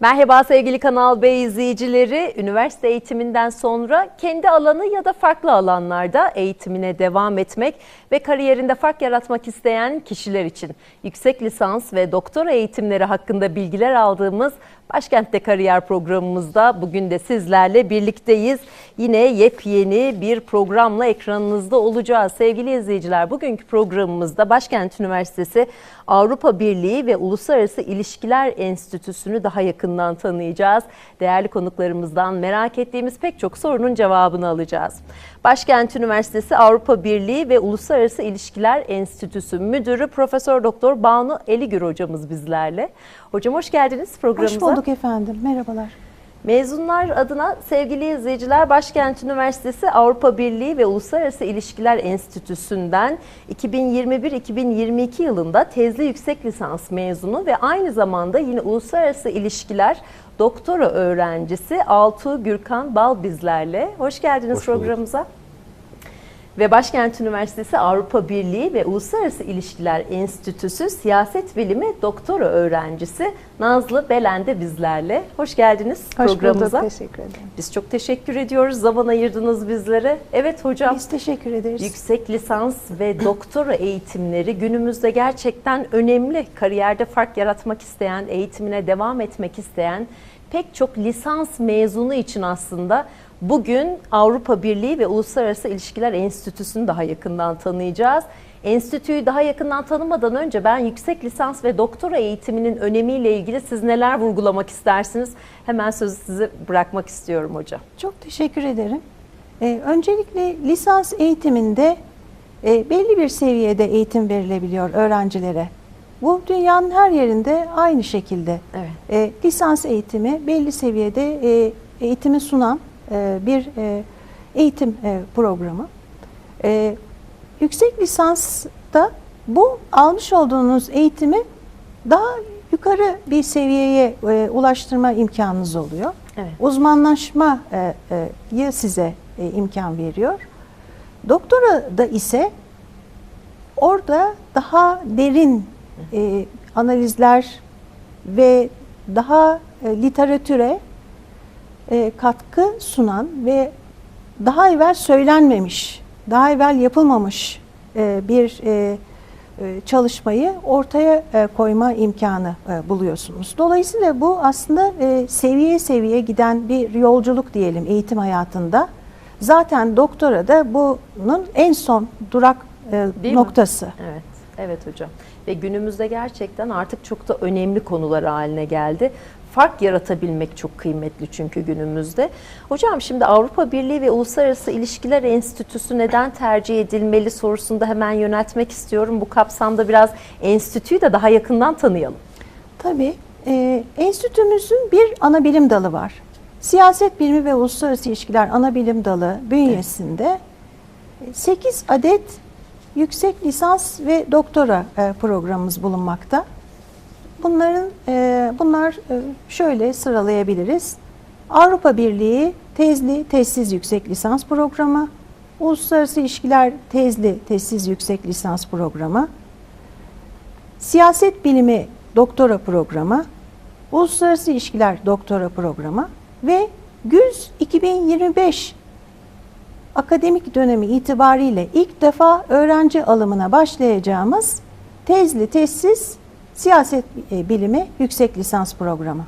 Merhaba sevgili Kanal B izleyicileri. Üniversite eğitiminden sonra kendi alanı ya da farklı alanlarda eğitimine devam etmek ve kariyerinde fark yaratmak isteyen kişiler için yüksek lisans ve doktora eğitimleri hakkında bilgiler aldığımız Başkent'te Kariyer programımızda bugün de sizlerle birlikteyiz. Yine yepyeni bir programla ekranınızda olacağız. Sevgili izleyiciler bugünkü programımızda Başkent Üniversitesi Avrupa Birliği ve Uluslararası İlişkiler Enstitüsü'nü daha yakından tanıyacağız. Değerli konuklarımızdan merak ettiğimiz pek çok sorunun cevabını alacağız. Başkent Üniversitesi Avrupa Birliği ve Uluslararası İlişkiler Enstitüsü Müdürü Profesör Doktor Banu Eligür hocamız bizlerle. Hocam hoş geldiniz programımıza. Hoş bulduk efendim. Merhabalar. Mezunlar adına sevgili izleyiciler Başkent Üniversitesi Avrupa Birliği ve Uluslararası İlişkiler Enstitüsü'nden 2021-2022 yılında tezli yüksek lisans mezunu ve aynı zamanda yine Uluslararası İlişkiler doktora öğrencisi Altuğ Gürkan Bal bizlerle. Hoş geldiniz Hoş bulduk. Ve Başkent Üniversitesi Avrupa Birliği ve Uluslararası İlişkiler Enstitüsü Siyaset Bilimi Doktora öğrencisi Nazlı Belen de bizlerle. Hoş geldiniz Hoş programımıza. bulduk. Teşekkür ederim. Biz çok teşekkür ediyoruz. Zaman ayırdınız bizlere. Evet hocam. Biz teşekkür ederiz. Yüksek lisans ve doktora eğitimleri günümüzde gerçekten önemli. Kariyerde fark yaratmak isteyen, eğitimine devam etmek isteyen pek çok lisans mezunu için aslında bugün Avrupa Birliği ve Uluslararası İlişkiler Enstitüsü'nü daha yakından tanıyacağız. Enstitüyü daha yakından tanımadan önce ben yüksek lisans ve doktora eğitiminin önemiyle ilgili siz neler vurgulamak istersiniz? Hemen sözü size bırakmak istiyorum hocam. Çok teşekkür ederim. Ee, öncelikle lisans eğitiminde e, belli bir seviyede eğitim verilebiliyor öğrencilere. Bu dünyanın her yerinde aynı şekilde. Evet. E, lisans eğitimi belli seviyede e, eğitimi sunan e, bir e, eğitim e, programı. E, yüksek lisansta bu almış olduğunuz eğitimi daha yukarı bir seviyeye e, ulaştırma imkanınız oluyor. Evet. Uzmanlaşmayı size e, imkan veriyor. Doktora da ise orada daha derin e, analizler ve daha e, literatüre e, katkı sunan ve daha evvel söylenmemiş, daha evvel yapılmamış e, bir e, e, çalışmayı ortaya e, koyma imkanı e, buluyorsunuz. Dolayısıyla bu aslında seviye seviye giden bir yolculuk diyelim eğitim hayatında. Zaten doktora da bunun en son durak Değil mi? noktası. Evet, evet hocam. Ve günümüzde gerçekten artık çok da önemli konular haline geldi. Fark yaratabilmek çok kıymetli çünkü günümüzde. Hocam şimdi Avrupa Birliği ve Uluslararası İlişkiler Enstitüsü neden tercih edilmeli sorusunu da hemen yöneltmek istiyorum. Bu kapsamda biraz enstitüyü de daha yakından tanıyalım. Tabii. E, enstitümüzün bir ana bilim dalı var. Siyaset bilimi ve uluslararası ilişkiler ana bilim dalı bünyesinde 8 adet yüksek lisans ve doktora e, programımız bulunmakta. Bunların e, bunlar e, şöyle sıralayabiliriz. Avrupa Birliği tezli tezsiz yüksek lisans programı, Uluslararası İlişkiler tezli tezsiz yüksek lisans programı, Siyaset Bilimi Doktora Programı, Uluslararası İlişkiler Doktora Programı ve GÜZ 2025 akademik dönemi itibariyle ilk defa öğrenci alımına başlayacağımız tezli tezsiz siyaset e, bilimi yüksek lisans programı.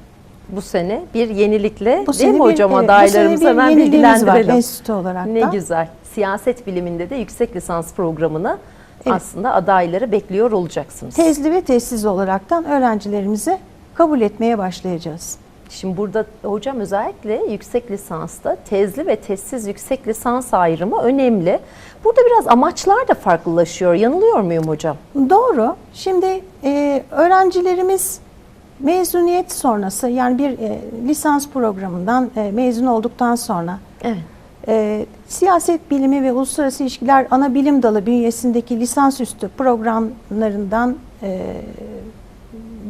Bu sene bir yenilikle Bu değil mi bir, hocam evet, bu adaylarımızı bir hemen yeniliğimiz var bilgilendirelim. enstitü olarak Ne da. güzel. Siyaset biliminde de yüksek lisans programını Evet. aslında adayları bekliyor olacaksınız. Tezli ve tezsiz olaraktan öğrencilerimize kabul etmeye başlayacağız. Şimdi burada hocam özellikle yüksek lisansta tezli ve tezsiz yüksek lisans ayrımı önemli. Burada biraz amaçlar da farklılaşıyor. Yanılıyor muyum hocam? Doğru. Şimdi e, öğrencilerimiz mezuniyet sonrası yani bir e, lisans programından e, mezun olduktan sonra Evet. e, siyaset bilimi ve uluslararası ilişkiler ana bilim dalı bünyesindeki lisansüstü programlarından e,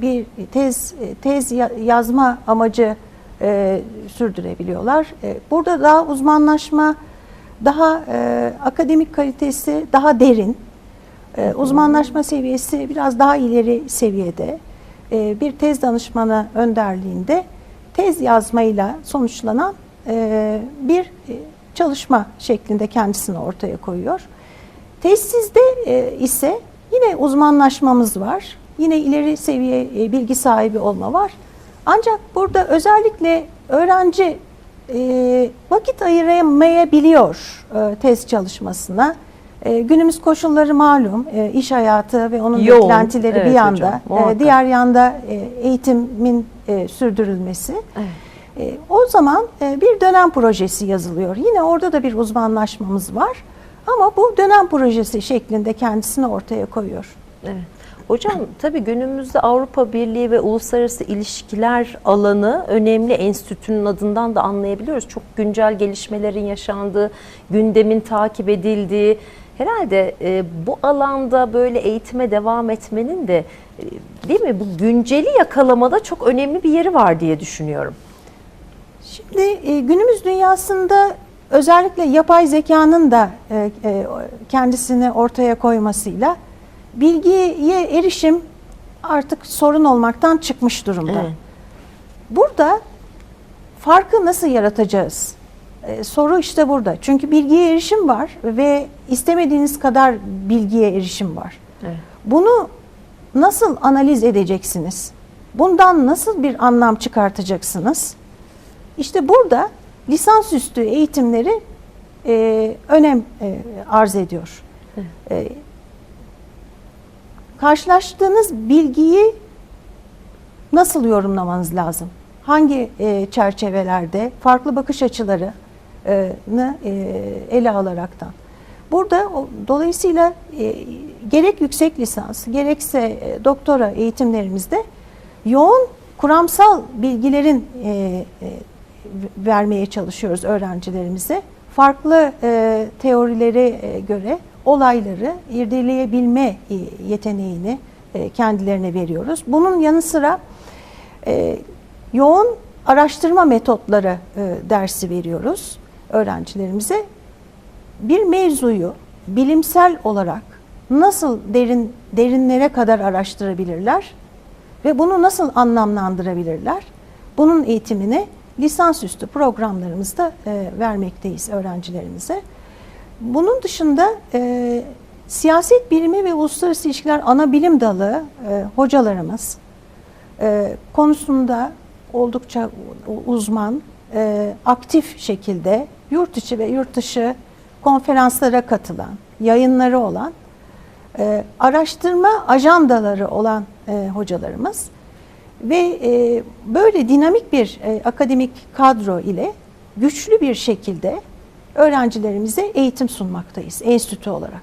bir tez tez ya- yazma amacı e, sürdürebiliyorlar. E, burada daha uzmanlaşma, daha e, akademik kalitesi daha derin, e, uzmanlaşma seviyesi biraz daha ileri seviyede. E, bir tez danışmanı önderliğinde tez yazmayla sonuçlanan e, bir e, çalışma şeklinde kendisini ortaya koyuyor. Tezsizde e, ise yine uzmanlaşmamız var. Yine ileri seviye e, bilgi sahibi olma var. Ancak burada özellikle öğrenci e, vakit ayıramayabiliyor e, tez çalışmasına. E, günümüz koşulları malum, e, iş hayatı ve onun Yoğun, beklentileri evet bir yanda, hocam, e, diğer yanda e, eğitimin e, sürdürülmesi. Evet. E, o zaman e, bir dönem projesi yazılıyor. Yine orada da bir uzmanlaşmamız var. Ama bu dönem projesi şeklinde kendisini ortaya koyuyor. Evet. Hocam tabii günümüzde Avrupa Birliği ve uluslararası ilişkiler alanı önemli enstitünün adından da anlayabiliyoruz. Çok güncel gelişmelerin yaşandığı, gündemin takip edildiği. Herhalde e, bu alanda böyle eğitime devam etmenin de e, değil mi bu günceli yakalamada çok önemli bir yeri var diye düşünüyorum. Şimdi e, günümüz dünyasında özellikle yapay zekanın da e, e, kendisini ortaya koymasıyla bilgiye erişim artık sorun olmaktan çıkmış durumda. Evet. Burada farkı nasıl yaratacağız? Ee, soru işte burada. Çünkü bilgiye erişim var ve istemediğiniz kadar bilgiye erişim var. Evet. Bunu nasıl analiz edeceksiniz? Bundan nasıl bir anlam çıkartacaksınız? İşte burada lisansüstü eğitimleri e, önem e, arz ediyor. E, karşılaştığınız bilgiyi nasıl yorumlamanız lazım? Hangi e, çerçevelerde farklı bakış açılarını e, ele alaraktan. Burada o- dolayısıyla e, gerek yüksek lisans gerekse e, doktora eğitimlerimizde yoğun kuramsal bilgilerin e, e, vermeye çalışıyoruz öğrencilerimize. Farklı e, teorilere e, göre olayları irdeleyebilme e, yeteneğini e, kendilerine veriyoruz. Bunun yanı sıra e, yoğun araştırma metotları dersi veriyoruz öğrencilerimize. Bir mevzuyu bilimsel olarak nasıl derin derinlere kadar araştırabilirler ve bunu nasıl anlamlandırabilirler? Bunun eğitimini lisansüstü programlarımızda vermekteyiz öğrencilerimize. Bunun dışında e, siyaset bilimi ve uluslararası ilişkiler ana bilim dalı e, hocalarımız e, konusunda oldukça uzman, e, aktif şekilde yurt içi ve yurt dışı konferanslara katılan, yayınları olan, e, araştırma ajandaları olan e, hocalarımız ve e, böyle dinamik bir e, akademik kadro ile güçlü bir şekilde öğrencilerimize eğitim sunmaktayız enstitü olarak.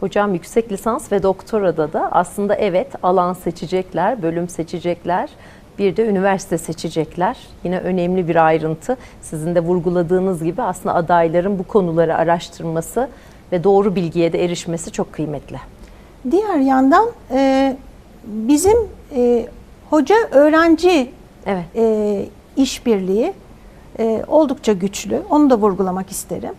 Hocam yüksek lisans ve doktorada da aslında evet alan seçecekler, bölüm seçecekler. Bir de üniversite seçecekler. Yine önemli bir ayrıntı. Sizin de vurguladığınız gibi aslında adayların bu konuları araştırması ve doğru bilgiye de erişmesi çok kıymetli. Diğer yandan e, bizim e, hoca öğrenci Evet. e, işbirliği e, oldukça güçlü. Onu da vurgulamak isterim.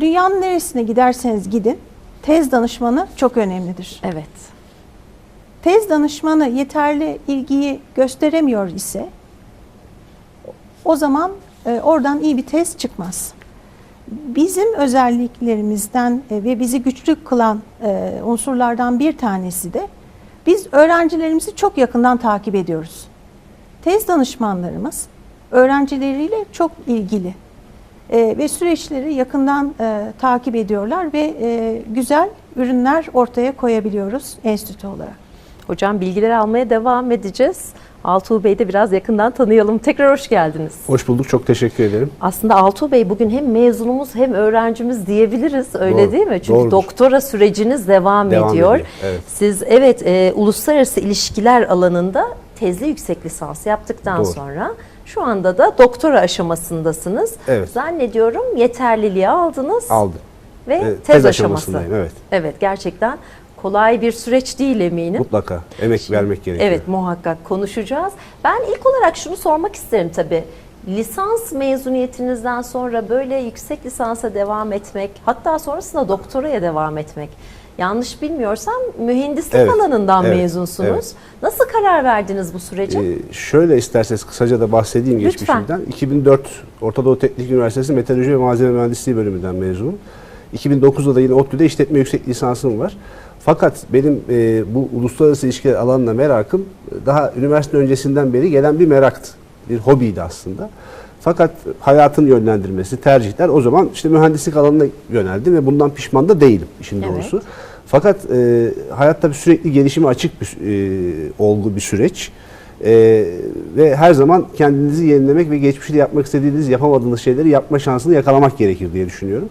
Dünyanın neresine giderseniz gidin tez danışmanı çok önemlidir. Evet. Tez danışmanı yeterli ilgiyi gösteremiyor ise o zaman e, oradan iyi bir tez çıkmaz. Bizim özelliklerimizden e, ve bizi güçlü kılan e, unsurlardan bir tanesi de biz öğrencilerimizi çok yakından takip ediyoruz. Tez danışmanlarımız öğrencileriyle çok ilgili E, ve süreçleri yakından e, takip ediyorlar ve e, güzel ürünler ortaya koyabiliyoruz enstitü olarak. Hocam bilgileri almaya devam edeceğiz. Altuğ Bey'i de biraz yakından tanıyalım. Tekrar hoş geldiniz. Hoş bulduk, çok teşekkür ederim. Aslında Altuğ Bey bugün hem mezunumuz hem öğrencimiz diyebiliriz öyle Doğru, değil mi? Çünkü doğrudur. doktora süreciniz devam, Devam ediyor. ediyor, evet. Siz evet e, uluslararası ilişkiler alanında tezli yüksek lisans yaptıktan Doğru. sonra şu anda da doktora aşamasındasınız. Evet. Zannediyorum yeterliliği aldınız Aldım. ve Ee, tez, tez aşaması. aşamasındayım, evet. Evet gerçekten kolay bir süreç değil eminim. Mutlaka emek vermek gerekiyor. Evet muhakkak konuşacağız. Ben ilk olarak şunu sormak isterim tabii. Lisans mezuniyetinizden sonra böyle yüksek lisansa devam etmek, hatta sonrasında doktoraya devam etmek yanlış bilmiyorsam mühendislik Evet, alanından evet, mezunsunuz. evet. Nasıl karar verdiniz bu sürece? Ee, şöyle isterseniz kısaca da bahsedeyim Lütfen. geçmişimden. 2004 Orta Doğu Teknik Üniversitesi Meteoroloji ve Malzeme Mühendisliği bölümünden mezunum. 2009'da da yine ODTÜ'de işletme yüksek lisansım var. Fakat benim e, bu uluslararası ilişkiler alanına merakım e, daha üniversite öncesinden beri gelen bir meraktı. Bir hobiydi aslında. Fakat hayatın yönlendirmesi, tercihler o zaman işte mühendislik alanına yöneldim ve bundan pişman da değilim işin Evet. doğrusu. Fakat e, hayatta bir sürekli gelişime açık bir e, olgu bir süreç. E, ve her zaman kendinizi yenilemek ve geçmişte yapmak istediğiniz, yapamadığınız şeyleri yapma şansını yakalamak gerekir diye düşünüyorum.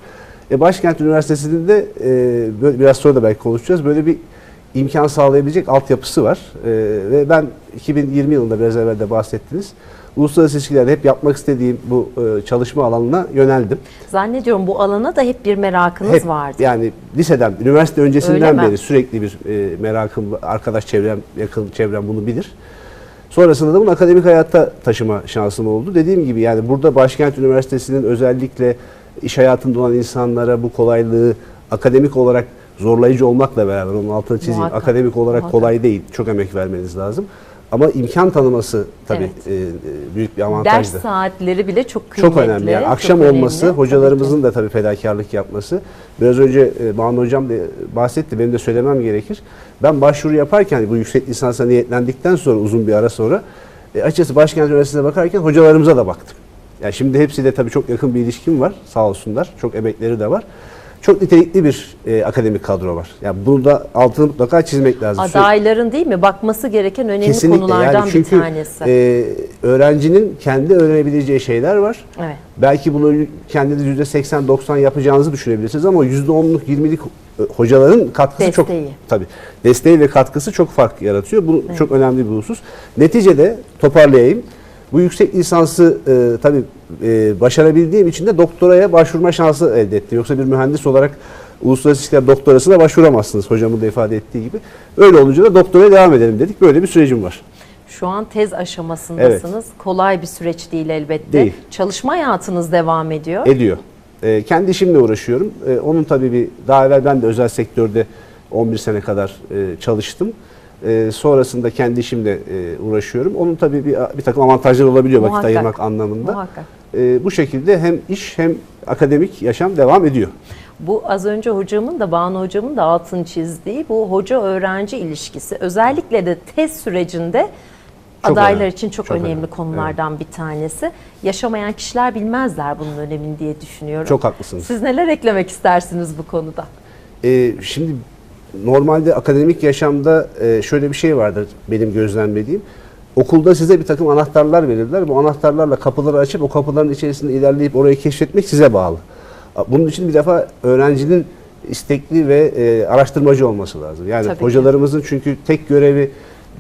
E, Başkent Üniversitesi'nde e, böyle biraz sonra da belki konuşacağız. Böyle bir imkan sağlayabilecek altyapısı var. E, ve ben 2020 yılında biraz evvel de bahsettiniz. Uluslararası ilişkilerde hep yapmak istediğim bu e, çalışma alanına yöneldim. Zannediyorum bu alana da hep bir merakınız Hep, vardı. Yani liseden, üniversite öncesinden beri sürekli bir e, merakım, arkadaş çevrem, yakın çevrem bunu bilir. Sonrasında da bunu akademik hayatta taşıma şansım oldu. Dediğim gibi yani burada Başkent Üniversitesi'nin özellikle iş hayatında olan insanlara bu kolaylığı akademik olarak zorlayıcı olmakla beraber onun altını çizeyim. Muhakkak, Akademik olarak muhakkak. kolay değil. Çok emek vermeniz lazım. Ama imkan tanıması tabii Evet. e, e, büyük bir Ders avantajdı. saatleri bile çok kıymetli. Çok önemli. Yani çok akşam önemli. olması, Tabii ki. hocalarımızın da tabii fedakarlık yapması. Biraz önce e, Banu Hocam da bahsetti, benim de söylemem gerekir. Ben başvuru yaparken bu yüksek lisansa niyetlendikten sonra uzun bir ara sonra e, açıkçası Başkent Üniversitesi'ne bakarken hocalarımıza da baktım. Yani şimdi hepsiyle tabii çok yakın bir ilişkim var sağ olsunlar. Çok emekleri de var. Çok nitelikli bir e, akademik kadro var. Yani bunu da altını mutlaka çizmek lazım. Adayların değil mi bakması gereken önemli Kesinlikle. konulardan Yani çünkü, bir tanesi. e, öğrencinin kendi öğrenebileceği şeyler var. evet. Belki bunu kendiniz yüzde 80-90 yapacağınızı düşünebilirsiniz ama yüzde 10'luk 20'lik hocaların katkısı çok Desteği. tabii desteği ve katkısı çok fark yaratıyor. Bu çok önemli bir husus. Neticede toparlayayım. Bu yüksek lisansı e, tabii e, başarabildiğim için de doktoraya başvurma şansı elde ettim. Yoksa bir mühendis olarak uluslararası ilişkiler doktorasına başvuramazsınız hocamın da ifade ettiği gibi. Öyle olunca da doktoraya devam edelim dedik. Böyle bir sürecim var. Şu an tez aşamasındasınız. Kolay bir süreç değil elbette. Değil. Çalışma hayatınız devam ediyor. Ediyor. Ee, kendi işimle uğraşıyorum. Ee, onun tabii bir daha evvel ben de özel sektörde 11 sene kadar e, çalıştım. Ee, sonrasında kendi işimle e, uğraşıyorum. Onun tabii bir, bir takım avantajları olabiliyor vakit Muhakkak. ayırmak anlamında. Muhakkak. Ee, bu şekilde hem iş hem akademik yaşam devam ediyor. Bu az önce hocamın da Banu hocamın da altını çizdiği bu hoca öğrenci ilişkisi özellikle de tez sürecinde Çok adaylar önemli, için çok, çok önemli, önemli. konulardan bir tanesi. Yaşamayan kişiler bilmezler bunun önemini diye düşünüyorum. Çok haklısınız. Siz neler eklemek istersiniz bu konuda? Ee, şimdi normalde akademik yaşamda e, şöyle bir şey vardır benim gözlemlediğim. Okulda size bir takım anahtarlar verirler. Bu anahtarlarla kapıları açıp o kapıların içerisinde ilerleyip orayı keşfetmek size bağlı. Bunun için bir defa öğrencinin istekli ve e, araştırmacı olması lazım. Yani Tabii ki. hocalarımızın çünkü tek görevi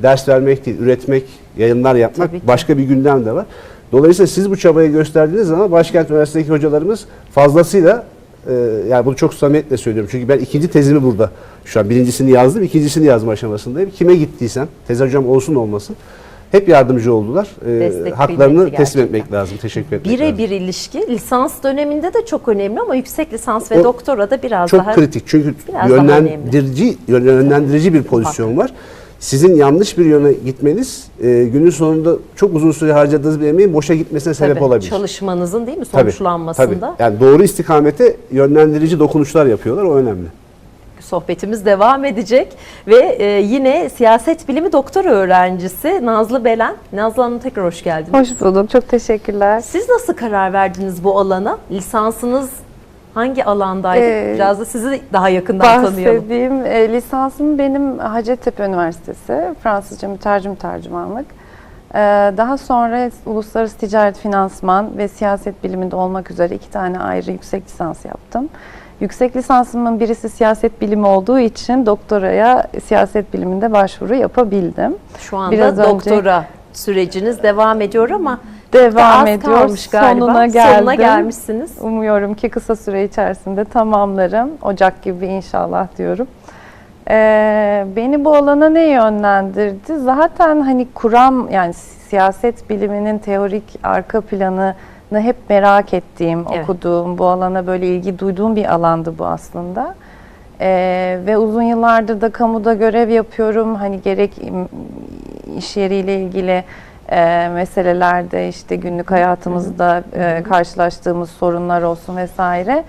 ders vermek değil, üretmek, yayınlar yapmak Tabii ki. başka bir gündem de var. Dolayısıyla siz bu çabayı gösterdiğiniz zaman Başkent Üniversitesi'ndeki hocalarımız fazlasıyla e, yani bunu çok samimiyetle söylüyorum. Çünkü ben ikinci tezimi burada şu an birincisini yazdım, ikincisini yazma aşamasındayım. Kime gittiysem, tez hocam olsun olmasın hep yardımcı oldular. E, Destek haklarını teslim etmek lazım, teşekkür etmek lazım. Birebir ilişki lisans döneminde de çok önemli ama yüksek lisans ve O doktora da biraz Çok daha kritik çünkü yönlendirici yönlendirici bir pozisyon var. Sizin yanlış bir yöne gitmeniz e, günün sonunda çok uzun süre harcadığınız bir emeğin boşa gitmesine sebep Tabii, olabilir. çalışmanızın değil mi Tabii, sonuçlanmasında. tabii. Yani doğru istikamete yönlendirici dokunuşlar yapıyorlar o önemli. Sohbetimiz devam edecek ve e, yine siyaset bilimi doktora öğrencisi Nazlı Belen. Nazlı Hanım tekrar hoş geldiniz. Hoş bulduk. Çok teşekkürler. Siz nasıl karar verdiniz bu alana? Lisansınız hangi alandaydı? Ee, Biraz da sizi daha yakından tanıyalım. Bahsedeyim. E, lisansım benim Hacettepe Üniversitesi. Fransızca mütercim tercümanlık. E, daha sonra uluslararası ticaret finansman ve siyaset biliminde olmak üzere iki tane ayrı yüksek lisans yaptım. Yüksek lisansımın birisi siyaset bilimi olduğu için doktoraya siyaset biliminde başvuru yapabildim. Şu anda Biraz önce- doktora süreciniz devam ediyor ama Devam ediyor. Sonuna geldim. Sonuna gelmişsiniz. Umuyorum ki kısa süre içerisinde tamamlarım. Ocak gibi inşallah diyorum. Ee, beni bu alana ne yönlendirdi? Zaten hani kuram yani siyaset biliminin teorik arka planını hep merak ettiğim, Evet. okuduğum, bu alana böyle ilgi duyduğum bir alandı bu aslında. Ee, ve uzun yıllardır da kamuda görev yapıyorum. Hani gerek iş yeriyle ilgili e, meselelerde işte günlük hayatımızda e, karşılaştığımız sorunlar olsun vesaire.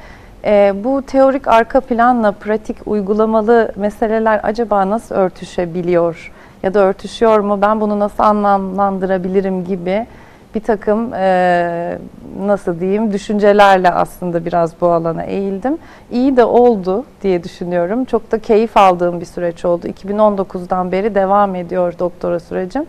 E, bu teorik arka planla pratik uygulamalı meseleler acaba nasıl örtüşebiliyor ya da örtüşüyor mu? Ben bunu nasıl anlamlandırabilirim gibi bir takım e, nasıl diyeyim düşüncelerle aslında biraz bu alana eğildim. İyi de oldu diye düşünüyorum. Çok da keyif aldığım bir süreç oldu. 2019'dan beri devam ediyor doktora sürecim.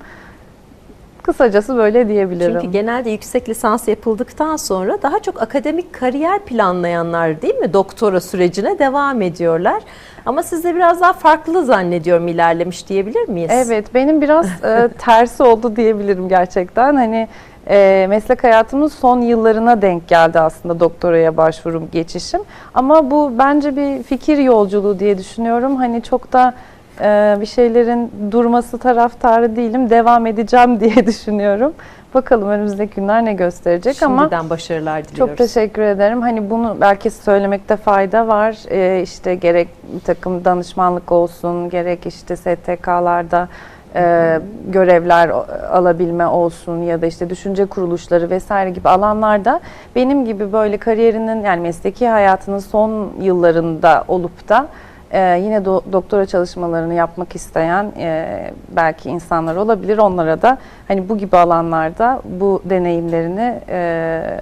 Kısacası böyle diyebilirim. Çünkü genelde yüksek lisans yapıldıktan sonra daha çok akademik kariyer planlayanlar değil mi doktora sürecine devam ediyorlar. Ama sizde biraz daha farklı zannediyorum ilerlemiş diyebilir miyiz? Evet, benim biraz e, tersi oldu diyebilirim gerçekten. Hani e, meslek hayatımın son yıllarına denk geldi aslında doktoraya başvurum, geçişim. Ama bu bence bir fikir yolculuğu diye düşünüyorum. Hani çok da e, bir şeylerin durması taraftarı değilim, devam edeceğim diye düşünüyorum. Bakalım önümüzdeki günler ne gösterecek ama... Şimdiden başarılar diliyoruz. Çok teşekkür ederim. Hani bunu belki söylemekte fayda var. Ee, işte gerek bir takım danışmanlık olsun, gerek işte STK'larda e, görevler alabilme olsun ya da işte düşünce kuruluşları vesaire gibi alanlarda benim gibi böyle kariyerinin yani mesleki hayatının son yıllarında olup da e, yine do- doktora çalışmalarını yapmak isteyen e, belki insanlar olabilir. Onlara da hani bu gibi alanlarda bu deneyimlerini e,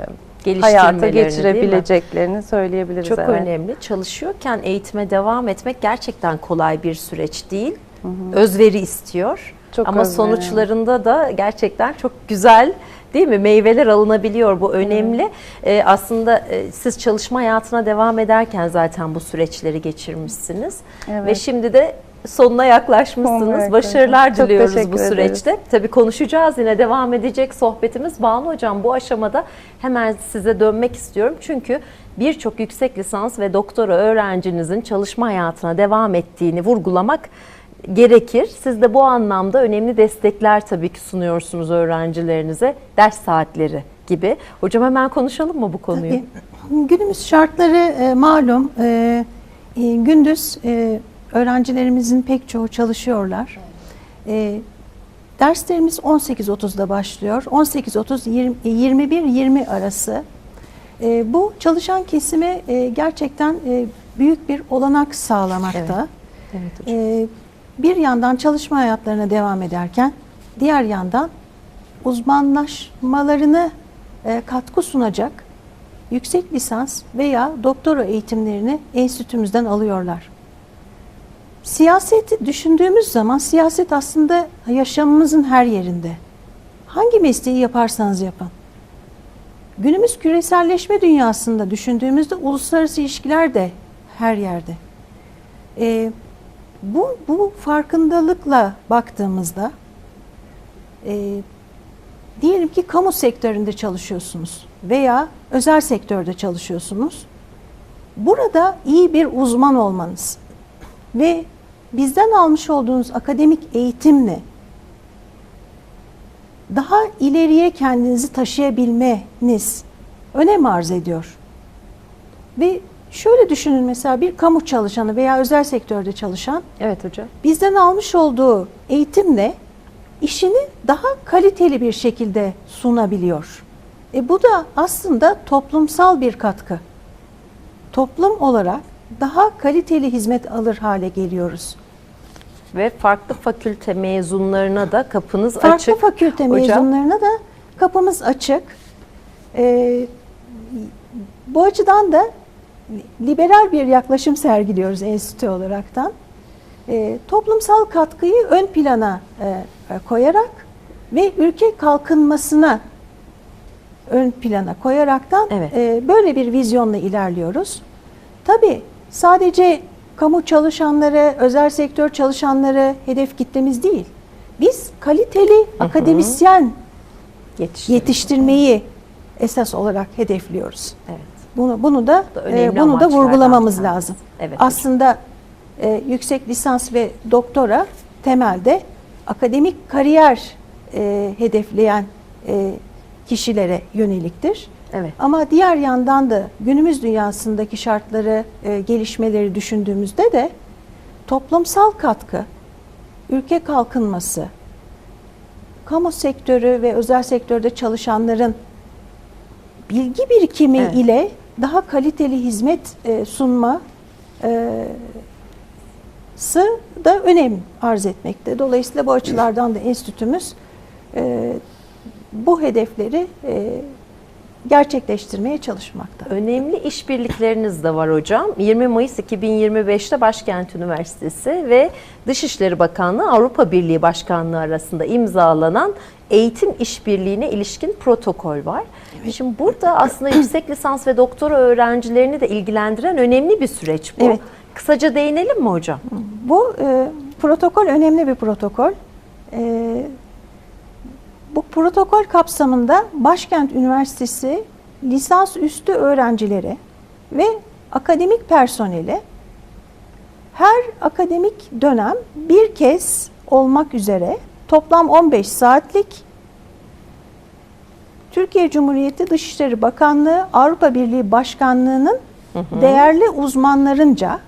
hayata geçirebileceklerini söyleyebiliriz. Çok evet. önemli. Çalışıyorken eğitime devam etmek gerçekten kolay bir süreç değil. Özveri istiyor. Çok Ama özveri. sonuçlarında da gerçekten çok güzel değil mi? Meyveler alınabiliyor. Bu önemli. Ee, aslında e, siz çalışma hayatına devam ederken zaten bu süreçleri geçirmişsiniz. Evet. Ve şimdi de sonuna yaklaşmışsınız. Sonuna. Başarılar Çok diliyoruz bu ederiz. süreçte. Tabii konuşacağız yine devam edecek sohbetimiz. Banu Hocam bu aşamada hemen size dönmek istiyorum. Çünkü birçok yüksek lisans ve doktora öğrencinizin çalışma hayatına devam ettiğini vurgulamak gerekir. Siz de bu anlamda önemli destekler tabii ki sunuyorsunuz öğrencilerinize. Ders saatleri gibi. Hocam hemen konuşalım mı bu konuyu? Tabii. Günümüz şartları e, malum. E, e, gündüz e, öğrencilerimizin pek çoğu çalışıyorlar. E, derslerimiz 18.30'da başlıyor. 18.30 21-20 arası. E, bu çalışan kesime e, gerçekten e, büyük bir olanak sağlamakta. Evet hocam. Ee, bir yandan çalışma hayatlarına devam ederken diğer yandan uzmanlaşmalarını e, katkı sunacak yüksek lisans veya doktora eğitimlerini enstitümüzden alıyorlar. Siyaseti düşündüğümüz zaman siyaset aslında yaşamımızın her yerinde. Hangi mesleği yaparsanız yapın. Günümüz küreselleşme dünyasında düşündüğümüzde uluslararası ilişkiler de her yerde. Ee, bu, bu farkındalıkla baktığımızda e, diyelim ki kamu sektöründe çalışıyorsunuz veya özel sektörde çalışıyorsunuz. Burada iyi bir uzman olmanız ve bizden almış olduğunuz akademik eğitimle daha ileriye kendinizi taşıyabilmeniz önem arz ediyor. Ve şöyle düşünün mesela bir kamu çalışanı veya özel sektörde çalışan Evet hocam. bizden almış olduğu eğitimle işini daha kaliteli bir şekilde sunabiliyor. E bu da aslında toplumsal bir katkı. Toplum olarak daha kaliteli hizmet alır hale geliyoruz. Ve farklı fakülte mezunlarına da kapınız Farklı açık. fakülte hocam. mezunlarına da kapımız açık. Ee, bu açıdan da liberal bir yaklaşım sergiliyoruz enstitü olaraktan. Ee, toplumsal katkıyı ön plana e, e, koyarak ve ülke kalkınmasına ön plana koyaraktan Evet. e, böyle bir vizyonla ilerliyoruz. Tabii sadece kamu çalışanları, özel sektör çalışanları hedef kitlemiz değil. Biz kaliteli akademisyen yetiştirmeyi esas olarak hedefliyoruz. Evet. Bunu bunu da e, bunu da vurgulamamız tanesi. lazım. Evet. Aslında e, yüksek lisans ve doktora temelde akademik kariyer e, hedefleyen e, kişilere yöneliktir. Evet. Ama diğer yandan da günümüz dünyasındaki şartları, e, gelişmeleri düşündüğümüzde de toplumsal katkı, ülke kalkınması, kamu sektörü ve özel sektörde çalışanların bilgi birikimi Evet. ile daha kaliteli hizmet e, sunma e, sı da önem arz etmekte. Dolayısıyla bu açılardan da enstitümüz e, bu hedefleri e, gerçekleştirmeye çalışmakta. Önemli işbirlikleriniz de var hocam. 20 Mayıs 2025'te Başkent Üniversitesi ve Dışişleri Bakanlığı Avrupa Birliği Başkanlığı arasında imzalanan eğitim işbirliğine ilişkin protokol var. Şimdi burada aslında yüksek lisans ve doktora öğrencilerini de ilgilendiren önemli bir süreç bu. Evet. Kısaca değinelim mi hocam? Bu e, protokol önemli bir protokol. E, bu protokol kapsamında Başkent Üniversitesi lisans üstü öğrencileri ve akademik personeli her akademik dönem bir kez olmak üzere toplam 15 saatlik Türkiye Cumhuriyeti Dışişleri Bakanlığı Avrupa Birliği Başkanlığı'nın değerli uzmanlarınca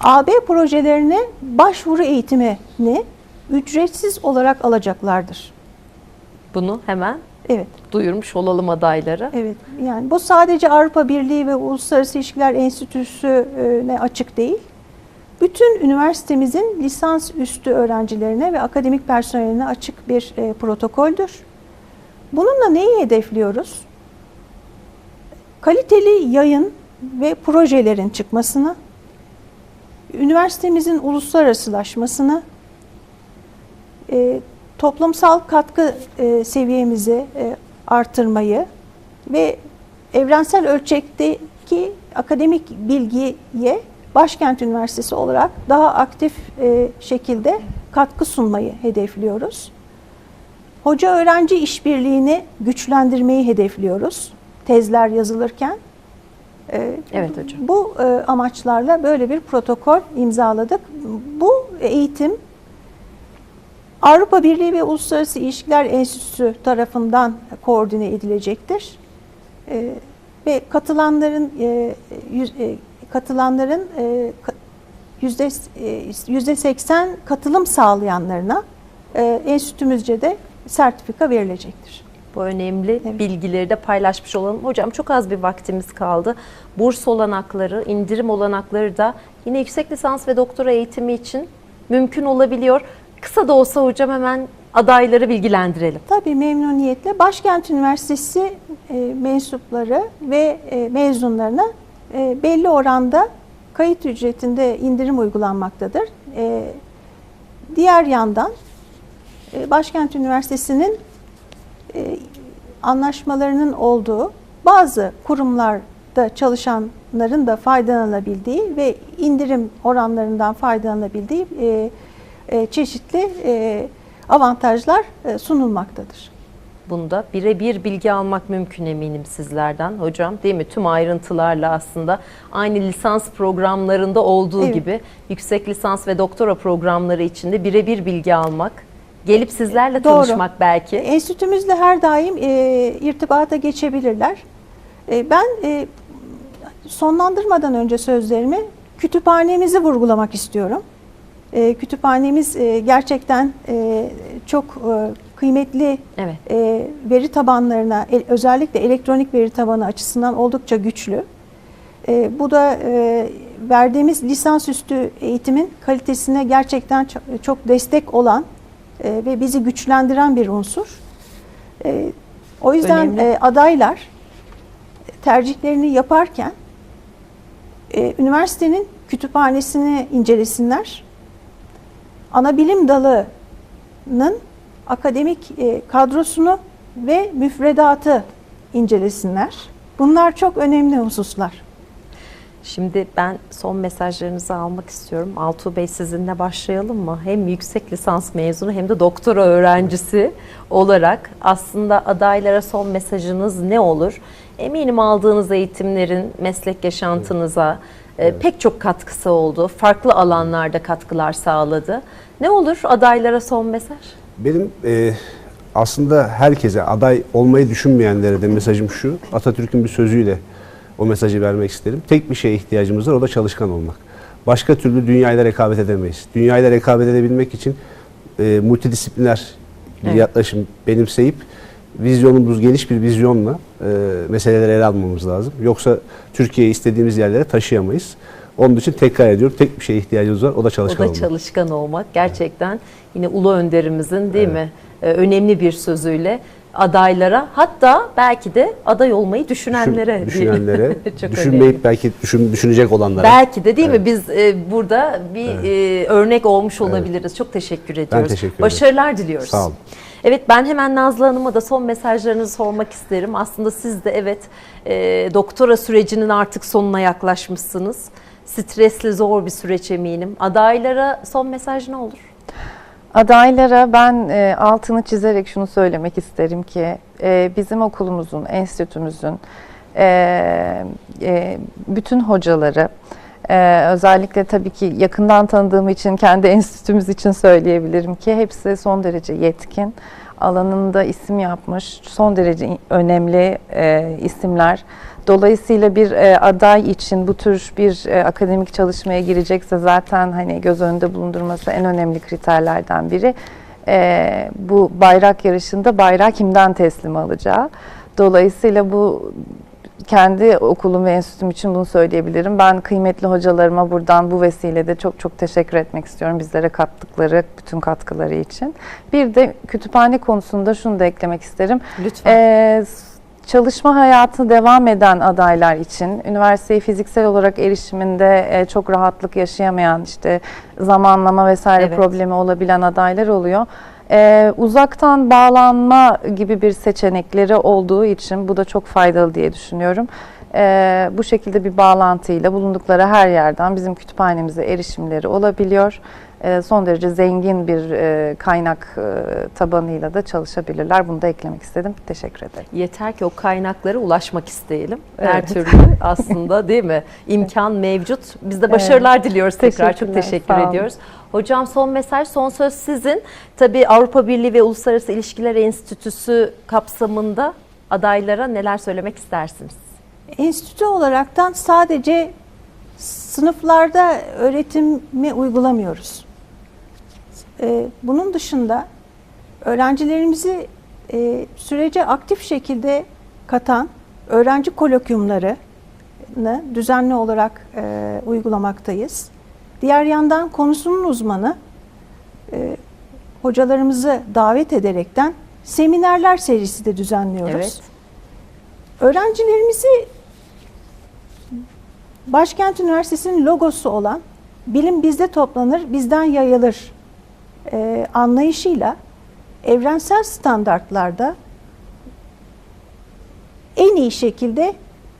AB projelerine başvuru eğitimini ücretsiz olarak alacaklardır. Bunu hemen Evet, duyurmuş olalım adaylara. evet. Yani bu sadece Avrupa Birliği ve Uluslararası İlişkiler Enstitüsü'ne açık değil. Bütün üniversitemizin lisans üstü öğrencilerine ve akademik personeline açık bir e, protokoldür. Bununla neyi hedefliyoruz? Kaliteli yayın ve projelerin çıkmasını, üniversitemizin uluslararasılaşmasını, e, toplumsal katkı e, seviyemizi e, artırmayı ve evrensel ölçekteki akademik bilgiye Başkent Üniversitesi olarak daha aktif e, şekilde katkı sunmayı hedefliyoruz. Hoca öğrenci işbirliğini güçlendirmeyi hedefliyoruz tezler yazılırken. E, Evet hocam. bu e, amaçlarla böyle bir protokol imzaladık. Bu eğitim Avrupa Birliği ve Uluslararası İlişkiler Enstitüsü tarafından koordine edilecektir. E, ve katılanların e, yüz- e, katılanların e, yüzde yüzde 80 katılım sağlayanlarına e, enstitümüzce de sertifika verilecektir. Bu önemli Evet. bilgileri de paylaşmış olalım. Hocam çok az bir vaktimiz kaldı. Burs olanakları, indirim olanakları da yine yüksek lisans ve doktora eğitimi için mümkün olabiliyor. Kısa da olsa hocam hemen adayları bilgilendirelim. Tabii memnuniyetle Başkent Üniversitesi e, mensupları ve e, mezunlarına e, belli oranda kayıt ücretinde indirim uygulanmaktadır. E, diğer yandan e, Başkent Üniversitesi'nin e, anlaşmalarının olduğu bazı kurumlarda çalışanların da faydalanabildiği ve indirim oranlarından faydalanabildiği e, çeşitli e, avantajlar e, sunulmaktadır. Bunda birebir bilgi almak mümkün eminim sizlerden hocam değil mi? Tüm ayrıntılarla aslında aynı lisans programlarında olduğu Evet. gibi yüksek lisans ve doktora programları içinde birebir bilgi almak, gelip sizlerle Doğru. tanışmak belki. Enstitümüzle her daim e, irtibata geçebilirler. E, ben e, sonlandırmadan önce sözlerimi kütüphanemizi vurgulamak istiyorum. E, kütüphanemiz e, gerçekten e, çok e, kıymetli Evet. e, veri tabanlarına e, özellikle elektronik veri tabanı açısından oldukça güçlü. E, bu da e, verdiğimiz lisansüstü eğitimin kalitesine gerçekten çok, çok destek olan e, ve bizi güçlendiren bir unsur. E, o yüzden Önemli. e, adaylar tercihlerini yaparken e, üniversitenin kütüphanesini incelesinler. Ana bilim dalının akademik e, kadrosunu ve müfredatı incelesinler. Bunlar çok önemli hususlar. Şimdi ben son mesajlarınızı almak istiyorum. Altuğ Bey sizinle başlayalım mı? Hem yüksek lisans mezunu hem de doktora öğrencisi olarak aslında adaylara son mesajınız ne olur? Eminim aldığınız eğitimlerin meslek yaşantınıza e, pek çok katkısı oldu. Farklı alanlarda katkılar sağladı. Ne olur adaylara son mesaj? Benim e, aslında herkese aday olmayı düşünmeyenlere de mesajım şu. Atatürk'ün bir sözüyle o mesajı vermek isterim. Tek bir şeye ihtiyacımız var o da çalışkan olmak. Başka türlü dünyayla rekabet edemeyiz. Dünyayla rekabet edebilmek için e, multidisipliner bir Evet. yaklaşım benimseyip vizyonumuz geniş bir vizyonla e, meseleleri ele almamız lazım. Yoksa Türkiye'yi istediğimiz yerlere taşıyamayız. Onun için tekrar ediyorum tek bir şeye ihtiyacımız var o da O çalışkan da olmak. çalışkan olmak. Gerçekten yine ulu önderimizin değil mi? Ee, önemli bir sözüyle adaylara hatta belki de aday olmayı düşünenlere Düşün- düşünenlere, düşünmeyip önemli. belki düşün, düşünecek olanlara. Belki de değil mi biz e, burada bir e, örnek olmuş olabiliriz. Çok teşekkür ediyoruz. teşekkür ederim. Başarılar diliyoruz. Sağ olun. Evet ben hemen Nazlı Hanım'a da son mesajlarınızı sormak isterim. Aslında siz de evet e, doktora sürecinin artık sonuna yaklaşmışsınız. Stresli zor bir süreç eminim. Adaylara son mesaj ne olur? Adaylara ben e, altını çizerek şunu söylemek isterim ki e, bizim okulumuzun, enstitümüzün e, e, bütün hocaları e, özellikle tabii ki yakından tanıdığım için kendi enstitümüz için söyleyebilirim ki hepsi son derece yetkin, alanında isim yapmış, son derece önemli e, isimler. Dolayısıyla bir e, aday için bu tür bir e, akademik çalışmaya girecekse zaten hani göz önünde bulundurması en önemli kriterlerden biri. E, bu bayrak yarışında bayrağı kimden teslim alacağı. Dolayısıyla bu kendi okulum ve enstitüm için bunu söyleyebilirim. Ben kıymetli hocalarıma buradan bu vesileyle çok çok teşekkür etmek istiyorum bizlere kattıkları bütün katkıları için. Bir de kütüphane konusunda şunu da eklemek isterim. Lütfen. Ee, çalışma hayatı devam eden adaylar için üniversiteye fiziksel olarak erişiminde e, çok rahatlık yaşayamayan işte zamanlama vesaire Evet. problemi olabilen adaylar oluyor. Ee, uzaktan bağlanma gibi bir seçenekleri olduğu için bu da çok faydalı diye düşünüyorum. Ee, bu şekilde bir bağlantıyla bulundukları her yerden bizim kütüphanemize erişimleri olabiliyor. Ee, son derece zengin bir e, kaynak e, tabanıyla da çalışabilirler. Bunu da eklemek istedim. Teşekkür ederim. Yeter ki o kaynaklara ulaşmak isteyelim. Her Evet. türlü aslında değil mi? İmkan mevcut. Biz de başarılar diliyoruz tekrar. Çok teşekkür ediyoruz. Hocam son mesaj, son söz sizin. Tabii Avrupa Birliği ve Uluslararası İlişkiler Enstitüsü kapsamında adaylara neler söylemek istersiniz? Enstitü olaraktan sadece sınıflarda öğretimi uygulamıyoruz. Ee, Bunun dışında öğrencilerimizi e, sürece aktif şekilde katan öğrenci kolokyumlarını düzenli olarak e, uygulamaktayız. Diğer yandan konusunun uzmanı e, hocalarımızı davet ederekten seminerler serisi de düzenliyoruz. Evet. Öğrencilerimizi Başkent Üniversitesi'nin logosu olan bilim bizde toplanır, bizden yayılır e, anlayışıyla evrensel standartlarda en iyi şekilde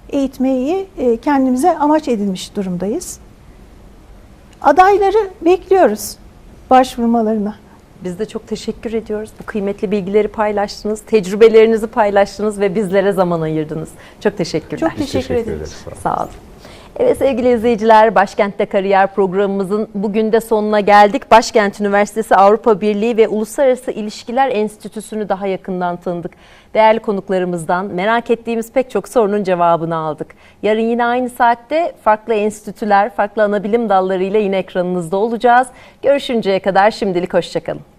eğitmeyi e, kendimize amaç edinmiş durumdayız. Adayları bekliyoruz başvurmalarına. Biz de çok teşekkür ediyoruz. Bu kıymetli bilgileri paylaştınız, tecrübelerinizi paylaştınız ve bizlere zaman ayırdınız. Çok teşekkürler. Çok teşekkür, Teşekkür ederiz. Sağ olun. Sağ olun. Evet sevgili izleyiciler, Başkent'te Kariyer programımızın bugün de sonuna geldik. Başkent Üniversitesi Avrupa Birliği ve Uluslararası İlişkiler Enstitüsü'nü daha yakından tanıdık. Değerli konuklarımızdan merak ettiğimiz pek çok sorunun cevabını aldık. Yarın yine aynı saatte farklı enstitüler, farklı anabilim dallarıyla yine ekranınızda olacağız. Görüşünceye kadar şimdilik hoşçakalın.